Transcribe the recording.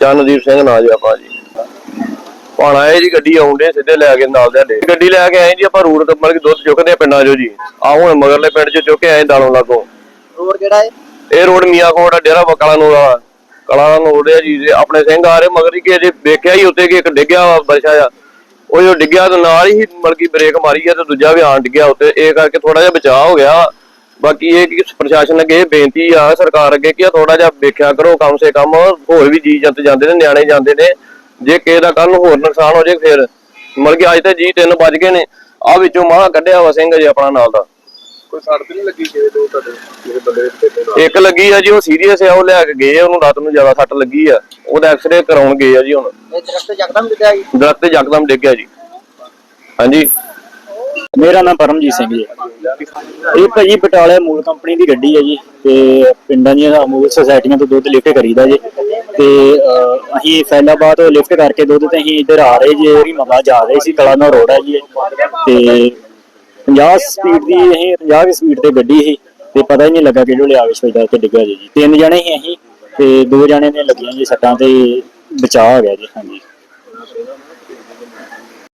ਚਰਨਦੀਪ ਸਿੰਘ ਨਾਂ ਜੀ ਆਪਾਂ ਜੀ। ਪਾਣਾ ਇਹ ਜੀ ਗੱਡੀ ਆਉਂਦੇ ਸਿੱਧੇ ਲੈ ਕੇ ਨਾਲ ਦੇ ਗੱਡੀ ਲੈ ਕੇ ਆਏ ਜੀ ਆਪਾਂ ਰੂਟ ਤੇ ਮਤਲਬ ਕਿ ਦੁੱਧ ਚੁੱਕਦੇ ਆ ਪਿੰਡਾਂ ਚੋਂ ਜੀ। ਆ ਹੁਣ ਮਗਰਲੇ ਪਿੰਡ ਚ ਚੁੱਕ ਕੇ ਆਏ ਦਾਲੋਂ ਲਾਗੋਂ। ਰੋਡ ਕਿਹੜਾ ਹੈ ਇਹ ਰੋਡ ਮੀਆਂ ਕੋਟ ਆ, ਡੇਰਾ ਬਕਲਾ ਨੂੰ ਵਾਲਾ। ਕਲਾ ਦਾ ਨੋੜ ਆ ਜੀ ਆਪਣੇ ਸਿੰਘ ਆ ਰਹੇ ਮਗਰ ਹੀ ਕਿ ਜੇ ਵੇਖਿਆ ਹੀ ਉੱਤੇ ਕਿ ਇੱਕ ਡਿੱਗਿਆ ਬਰਸ਼ਾ ਆ ਉਹ ਜੋ ਡਿੱਗਿਆ ਤੇ ਨਾਲ ਹੀ ਮਲਕੀ ਬ੍ਰੇਕ ਮਾਰੀ ਆ ਤੇ ਦੂਜਾ ਵੀ ਆਣ ਡਿੱਗਿਆ ਉੱਤੇ ਇਹ ਕਰਕੇ ਥੋੜਾ ਜਿਹਾ ਬਚਾਅ ਹੋ ਗਿਆ। ਬਾਕੀ ਇਹ ਕਿ ਪ੍ਰਸ਼ਾਸਨ ਅੱਗੇ ਇਹ ਬੇਨਤੀ ਆ ਸਰਕਾਰ ਅੱਗੇ ਕਿ ਥੋੜਾ ਜਿਹਾ ਵੇਖਿਆ ਕਰੋ ਕਮ ਸੇ ਕਮ ਹੋਰ ਵੀ ਜੀ ਜੰਤ ਜਾਂਦੇ ਨੇ ਨਿਆਣੇ ਜਾਂਦੇ ਨੇ। ਜੇ ਕਿਸੇ ਦਾ ਕੱਲ ਨੂੰ ਹੋਰ ਨੁਕਸਾਨ ਹੋ ਜਾਏ ਫਿਰ ਮਤਲਬ ਕਿ ਅੱਜ ਤੇ ਜੀ ਤਿੰਨ ਵੱਜ ਗਏ ਨੇ ਆ ਵਿੱਚੋਂ ਮਾਹ ਕੱਢਿਆ ਵਾ ਸਿੰਘ ਜੀ ਆਪਣਾ ਨਾਲ ਦਾ। ਕੋਈ ਸੜ ਤੇ ਨਹੀਂ ਲੱਗੀ ਕਿਸੇ ਤੋਂ ਤੁਹਾਡੇ ਕਿਸੇ ਬੰਦੇ ਦੇ ਬੇਟੇ ਨਾਲ? ਇੱਕ ਲੱਗੀ ਆ ਜੀ ਉਹ ਸੀਰੀਅਸ ਆ ਉਹ ਲੈ ਕੇ ਗਏ ਆ, ਉਹਨੂੰ ਰਾਤ ਨੂੰ ਜ਼ਿਆਦਾ ਸੱਟ ਲੱਗੀ ਆ। ਉਹਦਾ ਐਕਸਰੇ ਕਰਾਉਣ ਗਏ ਆ ਜੀ ਹੁਣ। ਇਹ ਦਰਖਤ ਜਕਦਮ ਦਿੱਤਾ ਜੀ। ਦਰਖਤ ਤੇ ਯਕਦਮ ਡਿੱਗ ਗਿਆ ਜੀ। ਹਾਂਜੀ। ਮੇਰਾ ਨਾਮ ਪਰਮਜੀਤ ਸਿੰਘ ਜੀ। ਇਹ ਭਾਜੀ ਬਟਾਲੇ ਮੂਲ ਕੰਪਨੀ ਦੀ ਗੱਡੀ ਹੈ ਜੀ ਤੇ ਪਿੰਡਾਂ ਦੀਆਂ ਅਮੂਲ ਸੁਸਾਇਟੀਆਂ ਤੋਂ ਦੁੱਧ ਲਿਫਟ ਕਰੀਦਾ ਜੀ ਤੇ ਅਹ, ਅਸੀਂ ਫੈਲਾਬਾਦ ਤੋਂ ਲਿਫਟ ਕਰਕੇ ਦੁੱਧ ਤੇ ਅਸੀਂ ਇੱਧਰ ਆ ਰਹੇ ਜੀ ਇਹਦੀ ਮਗਾ ਜਾ ਰਹੇ ਸੀ ਕਲਾਨੌਰ ਰੋਡ ਹੈ ਜੀ ਇਹ। ਤੇ 50 ਸਪੀਡ ਦੀ ਅਸੀਂ 50 ਦੀ ਸਪੀਡ ਤੇ ਗੱਡੀ ਸੀ ਤੇ ਪਤਾ ਹੀ ਨਹੀਂ ਲੱਗਾ ਕਿਹੜੇ ਲਿਆ ਆਵੇਸ਼ ਪੈਦਾ ਤੇ ਡਿੱਗਾ ਜੀ ਤਿੰਨ ਜਣੇ ਸੀ ਅਸੀਂ ਤੇ ਦੋ ਜਣੇ ਨੇ ਲੱਗੀਆਂ ਜੀ ਸੱਟਾਂ ਤੇ ਬਚਾਅ ਹੋ ਗਿਆ ਜੀ ਹਾਂਜੀ